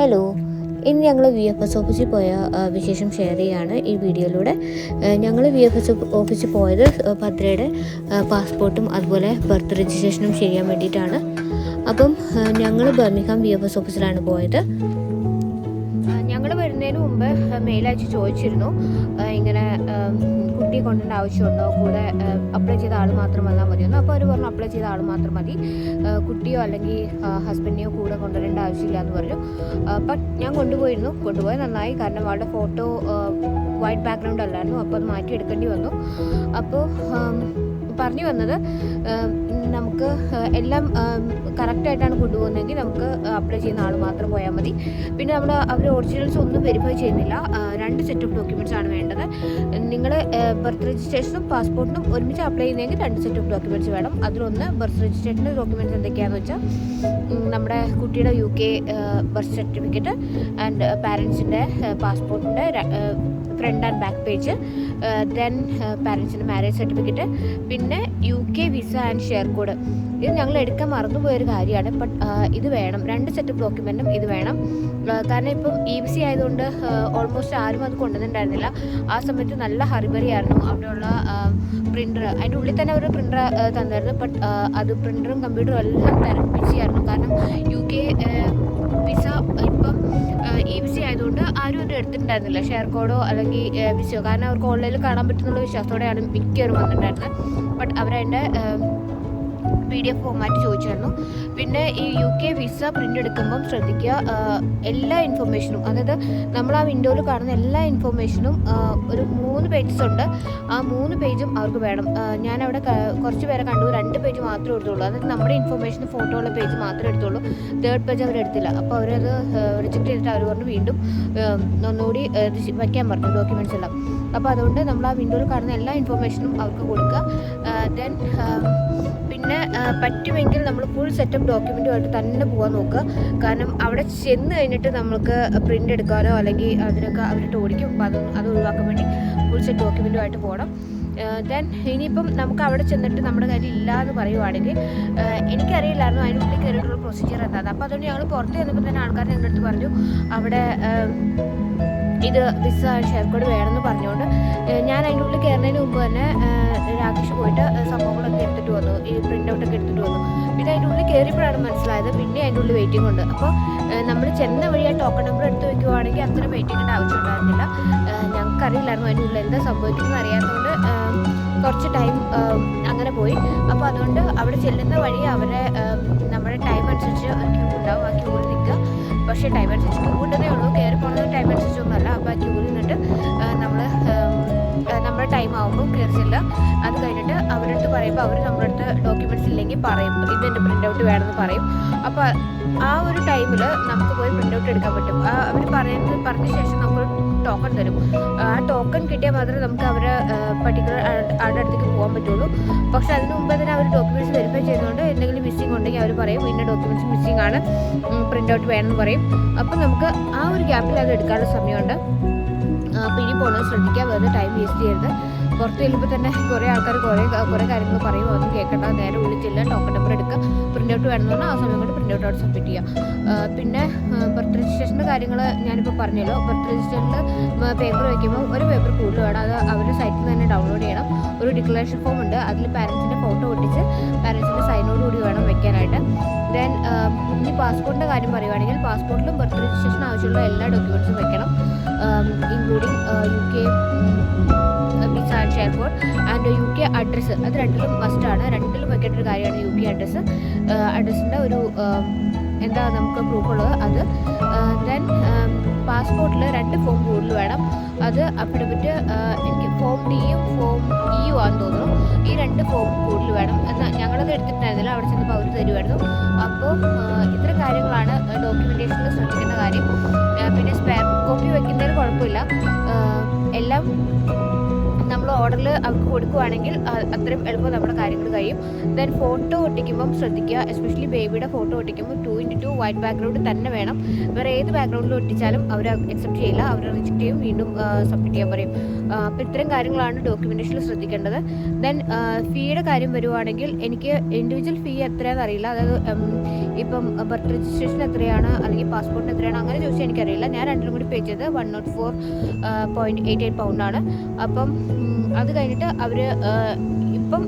Hello ഇന്ന് ഞങ്ങൾ V F S ഓഫീസിൽ പോയ വിശേഷം ഷെയർ ചെയ്യുകയാണ് ഈ വീഡിയോയിലൂടെ ഞങ്ങൾ വി എഫ് എസ് ഓഫീസിൽ പോയത് ഭദ്രയുടെ പാസ്പോർട്ടും അതുപോലെ ബർത്ത് രജിസ്ട്രേഷനും ചെയ്യാൻ വേണ്ടിയിട്ടാണ്. അപ്പം ഞങ്ങൾ ബർമിഹാം വി എഫ് എസ് ഓഫീസിലാണ് പോയത്. ഞങ്ങൾ വരുന്നതിന് മുമ്പ് മെയിൽ അയച്ച് ചോദിച്ചിരുന്നു. ഇങ്ങനെ കുട്ടിയെ കൊണ്ടുവരേണ്ട ആവശ്യമുണ്ടോ? കൂടെ അപ്ലൈ ചെയ്ത ആൾ മാത്രം വന്നാൽ മതിയെന്ന് അപ്പോൾ അവർ പറഞ്ഞു അപ്ലൈ ചെയ്ത ആൾ മാത്രം മതി. കുട്ടിയോ അല്ലെങ്കിൽ ഹസ്ബൻഡിനെയോ കൂടെ കൊണ്ടുവരേണ്ട ആവശ്യമില്ല എന്ന് പറഞ്ഞു. അപ്പം ഞാൻ കൊണ്ടുപോയിരുന്നു. കൊണ്ടുപോയത് നന്നായി. കാരണം അവളുടെ ഫോട്ടോ വൈറ്റ് ബാക്ക്ഗ്രൗണ്ട് അല്ലായിരുന്നു. അപ്പോൾ അത് മാറ്റി എടുക്കേണ്ടി വന്നു. അപ്പോൾ പറഞ്ഞു വന്നത് നമുക്ക് എല്ലാം കറക്റ്റായിട്ടാണ് കൊണ്ടുപോകുന്നതെങ്കിൽ നമുക്ക് അപ്ലൈ ചെയ്യുന്ന ആൾ മാത്രം പോയാൽ മതി. പിന്നെ നമ്മൾ അവർ ഒറിജിനൽസ് ഒന്നും വെരിഫൈ ചെയ്യുന്നില്ല. രണ്ട് സെറ്റ് ഓഫ് ഡോക്യുമെന്റ്സ് ആണ് വേണ്ടത്. നിങ്ങൾ ബർത്ത് രജിസ്ട്രേഷനും പാസ്പോർട്ടിനും ഒരുമിച്ച് അപ്ലൈ ചെയ്യുന്നതെങ്കിൽ രണ്ട് സെറ്റ് ഓഫ് ഡോക്യുമെന്റ്സ് വേണം. അതിലൊന്ന് ബർത്ത് രജിസ്ട്രേഷന്റെ ഡോക്യുമെന്റ്സ് എന്തൊക്കെയാണെന്ന് വെച്ചാൽ നമ്മുടെ കുട്ടിയുടെ U K birth certificate and പാരൻസിന്റെ പാസ്പോർട്ടിന്റെ front and back page then പാരൻസിന്റെ marriage certificate പിന്നെ U K visa and share code ഇത് ഞങ്ങൾ എടുക്കാൻ മറന്നുപോയൊരു കാര്യമാണ്. ബട്ട് ഇത് വേണം. രണ്ട് സെറ്റ് ഓഫ് ഡോക്യുമെന്റും ഇത് വേണം. കാരണം ഇപ്പം ഇ വി സി ആയതുകൊണ്ട് ഓൾമോസ്റ്റ് ആരും അത് കൊണ്ടുവന്നിട്ടുണ്ടായിരുന്നില്ല. ആ സമയത്ത് നല്ല ഹറിബറി ആയിരുന്നു അവിടെയുള്ള പ്രിന്റർ അതിന്റെ ഉള്ളിൽ തന്നെ ഒരു പ്രിന്റർ തന്നായിരുന്നു. ബട്ട് അത് പ്രിന്ററും കമ്പ്യൂട്ടറും എല്ലാം തരം ആയിരുന്നു കാരണം യു കെ വിസ ഇപ്പം ഇ വി ആയതുകൊണ്ട് ആരും ഒന്നും എടുത്തിട്ടുണ്ടായിരുന്നില്ല. ഷെയർ കോഡോ അല്ലെങ്കിൽ വിസയോ. കാരണം അവർക്ക് ഓൺലൈനിൽ കാണാൻ പറ്റുന്നുള്ള വിശ്വാസത്തോടെയാണ് മിക്കവരും വന്നിട്ടുണ്ടായിരുന്നത്. ബട്ട് അവരതിന്റെ പി ഡി എഫ് ഫോമാറ്റ് ചോദിച്ചിരുന്നു. പിന്നെ ഈ യു കെ വിസ പ്രിന്റ് എടുക്കുമ്പം ശ്രദ്ധിക്കുക എല്ലാ ഇൻഫർമേഷനും അതായത് നമ്മൾ ആ വിൻഡോയിൽ കാണുന്ന എല്ലാ ഇൻഫർമേഷനും ഒരു മൂന്ന് പേജസ് ഉണ്ട്. ആ മൂന്ന് പേജും അവർക്ക് വേണം. ഞാൻ അവിടെ കുറച്ച് പേരെ കണ്ടു. രണ്ട് പേജ് മാത്രമേ എടുത്തുള്ളൂ. അതായത് നമ്മുടെ ഇൻഫർമേഷൻ ഫോട്ടോ ഉള്ള പേജ് മാത്രമേ എടുത്തുള്ളൂ. തേർഡ് പേജ് അവർ എടുത്തില്ല. അപ്പോൾ അവരത് റിജക്ട് ചെയ്തിട്ട് അവർ പറഞ്ഞു വീണ്ടും ഒന്നുകൂടി വയ്ക്കാൻ പറഞ്ഞു ഡോക്യുമെന്റ്സ് എല്ലാം. അപ്പോൾ അതുകൊണ്ട് നമ്മൾ ആ വിൻഡോയിൽ കാണുന്ന എല്ലാ ഇൻഫർമേഷനും അവർക്ക് കൊടുക്കുക. ദെൻ പിന്നെ പറ്റുമെങ്കിൽ നമ്മൾ ഫുൾ സെറ്റപ്പ് ഡോക്യുമെന്റുമായിട്ട് തന്നെ പോകാൻ നോക്കുക കാരണം അവിടെ ചെന്ന് കഴിഞ്ഞിട്ട് നമുക്ക് പ്രിന്റ് എടുക്കാനോ അല്ലെങ്കിൽ അതിനൊക്കെ അവരിട്ട് ഓടിക്കും. അപ്പോൾ അത് അത് ഒഴിവാക്കാൻ വേണ്ടി ഫുൾ സെറ്റ് ഡോക്യുമെന്റുമായിട്ട് പോകണം ദെൻ ഇനിയിപ്പം നമുക്ക് അവിടെ ചെന്നിട്ട് നമ്മുടെ കയ്യിൽ ഇല്ല എന്ന് പറയുവാണെങ്കിൽ എനിക്കറിയില്ലായിരുന്നു അതിനുള്ളിൽ കയറിയിട്ടുള്ള പ്രൊസീജിയർ എന്താണ് അപ്പോൾ അതുകൊണ്ട് ഞങ്ങൾ പുറത്ത് ചെന്നപ്പോൾ തന്നെ ആൾക്കാർ എന്റെ അടുത്ത് പറഞ്ഞു അവിടെ ഇത് വിസ ഷെയർ കോഡ് വേണമെന്ന് പറഞ്ഞുകൊണ്ട് ഞാൻ അതിന്റെ ഉള്ളിൽ കയറുന്നതിന് മുമ്പ് തന്നെ രാകേഷ് പോയിട്ട് സംഭവങ്ങളൊക്കെ എടുത്തിട്ട് വന്നു. ഈ പ്രിന്റ് ഔട്ടൊക്കെ എടുത്തിട്ട് വന്നു. പിന്നെ അതിന്റെ ഉള്ളിൽ കയറിയപ്പോഴാണ് മനസ്സിലായത് പിന്നെ അതിന്റെ ഉള്ളിൽ വെയിറ്റിംഗ് ഉണ്ട്. അപ്പോൾ നമ്മൾ ചെന്ന വഴി ആ ടോക്കൺ നമ്പർ എടുത്ത് വെക്കുവാണെങ്കിൽ അത്ര വെയിറ്റിങ്ങിന്റെ ആവശ്യം ഉണ്ടായിരുന്നില്ല ഞങ്ങൾക്കറിയില്ലായിരുന്നു അതിന്റെ ഉള്ളിൽ എന്താ സംഭവിക്കുന്നത് അറിയാത്തതുകൊണ്ട് കുറച്ച് ടൈം അങ്ങനെ പോയി. അപ്പോൾ അതുകൊണ്ട് അവിടെ ചെല്ലുന്ന വഴി അവരെ നമ്മുടെ ടൈം അനുസരിച്ച് ക്യൂ ഉണ്ടാവും. ആ ക്യൂവിൽ പക്ഷേ ടൈം അനുസരിച്ച് ക്യൂ ഉള്ളൂ. കയറി പോകുന്നത് ടൈം അനുസരിച്ചൊന്നുമല്ല അപ്പോൾ ആ ക്യൂവിൽ നിന്നിട്ട് നമ്മൾ നമ്മുടെ ടൈം ആകുമ്പോൾ കയറി ചെല്ലുക അത് കഴിഞ്ഞിട്ട് അവരടുത്ത് പറയുമ്പോൾ അവർ നമ്മുടെ അടുത്ത് ഡോക്യുമെന്റ്സ് ഇല്ലെങ്കിൽ പറയും. ഇതിന്റെ പ്രിന്റ് ഔട്ട് വേണമെന്ന് പറയും. അപ്പോൾ ആ ഒരു ടൈമിൽ നമുക്ക് പോയി പ്രിന്റ് ഔട്ട് എടുക്കാൻ പറ്റും. അവർ പറയുന്നത് പറഞ്ഞ ശേഷം നമ്മൾ ടോക്കൺ തരും. ആ ടോക്കൺ കിട്ടിയാൽ മാത്രമേ നമുക്ക് അവരെ പർട്ടിക്കുലർ ആളുടെ അടുത്തേക്ക് പോകാൻ പറ്റുള്ളൂ. പക്ഷേ അതിന് മുമ്പ് തന്നെ അവർ ഡോക്യുമെന്റ്സ് വെരിഫൈ ചെയ്തുകൊണ്ട് എന്തെങ്കിലും ഉണ്ടെങ്കിൽ അവർ പറയും. വീണ്ടും ഡോക്യുമെന്റ്സ് മിസ്സിംഗ് ആണ്. പ്രിന്റ് ഔട്ട് വേണമെന്ന് പറയും. അപ്പം നമുക്ക് ആ ഒരു ഗ്യാപ്പിൽ അത് എടുക്കാനുള്ള സമയമുണ്ട്. അപ്പോൾ ഇനി ശ്രദ്ധിക്കാൻ ശ്രദ്ധിക്കുക വെറുതെ ടൈം വേസ്റ്റ് ചെയ്യരുത്. പുറത്ത് ചെല്ലുമ്പോൾ തന്നെ കുറേ ആൾക്കാർ കുറേ കുറേ കാര്യങ്ങൾ പറയും അതും കേൾക്കണ്ട നേരെ വിളിച്ചില്ല ടോക്കൺ നമ്പർ എടുക്കുക പ്രിന്റ് ഔട്ട് വേണമെന്ന് പറഞ്ഞാൽ ആ സമയം കൊണ്ട് പ്രിന്റ് ഔട്ട് അവിടെ സബ്മിറ്റ് ചെയ്യുക പിന്നെ ബർത്ത് രജിസ്ട്രേഷന്റെ കാര്യങ്ങൾ ഞാനിപ്പോൾ പറഞ്ഞല്ലോ. ബർത്ത് രജിസ്ട്രേഷന്റെ പേപ്പർ വയ്ക്കുമ്പോൾ ഒരു പേപ്പർ കൂടുതൽ വേണം. അത് അവരുടെ സൈറ്റിൽ തന്നെ ഡൗൺലോഡ് ചെയ്യണം. ഒരു ഡിക്ലറേഷൻ ഫോം ഉണ്ട്. അതിൽ പാരൻസിന്റെ ഫോട്ടോ ഒട്ടിച്ച് പാരൻസിന്റെ സൈനോട് കൂടി വേണം വെക്കാനായിട്ട്. ദെൻ ഇനി പാസ്പോർട്ടിന്റെ കാര്യം പറയുവാണെങ്കിൽ പാസ്പോർട്ടിലും ബർത്ത് രജിസ്ട്രേഷൻ ആവശ്യമുള്ള എല്ലാ ഡോക്യുമെന്റ്സും വെക്കണം. Including U K visa and and U K address അത് രണ്ടിലും മസ്റ്റാണ് രണ്ടിലും വെക്കേണ്ട ഒരു കാര്യമാണ് യു കെ അഡ്രസ്സ് അഡ്രസ്സിന്റെ ഒരു um, എന്താ നമുക്ക് പ്രൂഫുള്ളത് അത് ദെൻ പാസ്പോർട്ടിൽ രണ്ട് ഫോം അത് അഫിഡവിറ്റ് എനിക്ക് ഫോം ഡിയും ഫോം ഇയും ആണെന്ന് തോന്നുന്നു. ഈ രണ്ട് ഫോം കൂടുതൽ വേണം. എന്നാൽ ഞങ്ങളത് എടുത്തിട്ടുണ്ടായിരുന്നില്ല. അവിടെ ചെന്ന് അവർ തരുമായിരുന്നു അപ്പോൾ ഇത്ര കാര്യങ്ങളാണ് ഡോക്യുമെന്റേഷനിൽ ശ്രദ്ധിക്കേണ്ട കാര്യം. പിന്നെ സ്പാം കോപ്പി വയ്ക്കുന്നതിൽ കുഴപ്പമില്ല. ഓർഡറിൽ അവർക്ക് കൊടുക്കുവാണെങ്കിൽ അത്രയും എളുപ്പം നമ്മുടെ കാര്യങ്ങൾ കഴിയും. ദെൻ ഫോട്ടോ ഒട്ടിക്കുമ്പം ശ്രദ്ധിക്കുക. എസ്പെഷ്യലി ബേബിയുടെ photo ഒട്ടിക്കുമ്പോൾ two into two white background തന്നെ വേണം. വേറെ ഏത് ബാക്ക്ഗ്രൗണ്ടിൽ ഒട്ടിച്ചാലും അവർ അക്സെപ്റ്റ് ചെയ്യില്ല. അവർ റിജക്റ്റ് ചെയ്യും. വീണ്ടും സബ്മിറ്റ് ചെയ്യാൻ പറയും. അപ്പോൾ ഇത്തരം കാര്യങ്ങളാണ് ഡോക്യുമെന്റേഷനിൽ ശ്രദ്ധിക്കേണ്ടത്. ദെൻ ഫീയുടെ കാര്യം വരുവാണെങ്കിൽ എനിക്ക് ഇൻഡിവിജ്വൽ ഫീ എത്രയാണെന്ന് അറിയില്ല. അതായത് ഇപ്പം ബർത്ത് രജിസ്ട്രേഷൻ എത്രയാണ് അല്ലെങ്കിൽ പാസ്പോർട്ടിന് എത്രയാണ് അങ്ങനെ ചോദിച്ചാൽ എനിക്കറിയില്ല. ഞാൻ രണ്ടിനും കൂടി പേ ചെയ്തത് one nought four point eight eight പൗണ്ടാണ് അപ്പം അത് കഴിഞ്ഞിട്ട് അവർ ഇപ്പം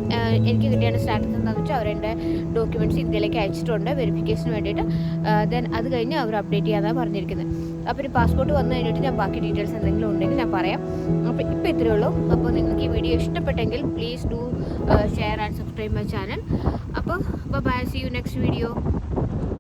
എനിക്ക് കിട്ടിയാണ് സ്റ്റാറ്റസ് എന്താണെന്ന് വെച്ചാൽ അവരെന്റെ ഡോക്യുമെന്റ്സ് ഇന്ത്യയിലേക്ക് അയച്ചിട്ടുണ്ട് വെരിഫിക്കേഷന് വേണ്ടിയിട്ട്. ദെൻ അത് കഴിഞ്ഞ് അവർ അപ്ഡേറ്റ് ചെയ്യാനാണ് പറഞ്ഞിരിക്കുന്നത് അപ്പോൾ ഒരു പാസ്പോർട്ട് വന്നു കഴിഞ്ഞിട്ട് ഞാൻ ബാക്കി ഡീറ്റെയിൽസ് എന്തെങ്കിലും ഉണ്ടെങ്കിൽ ഞാൻ പറയാം. അപ്പോൾ ഇപ്പോൾ ഇത്രയേ ഉള്ളൂ. അപ്പോൾ നിങ്ങൾക്ക് ഈ വീഡിയോ ഇഷ്ടപ്പെട്ടെങ്കിൽ please do share and subscribe my channel. അപ്പോൾ bye see you next video.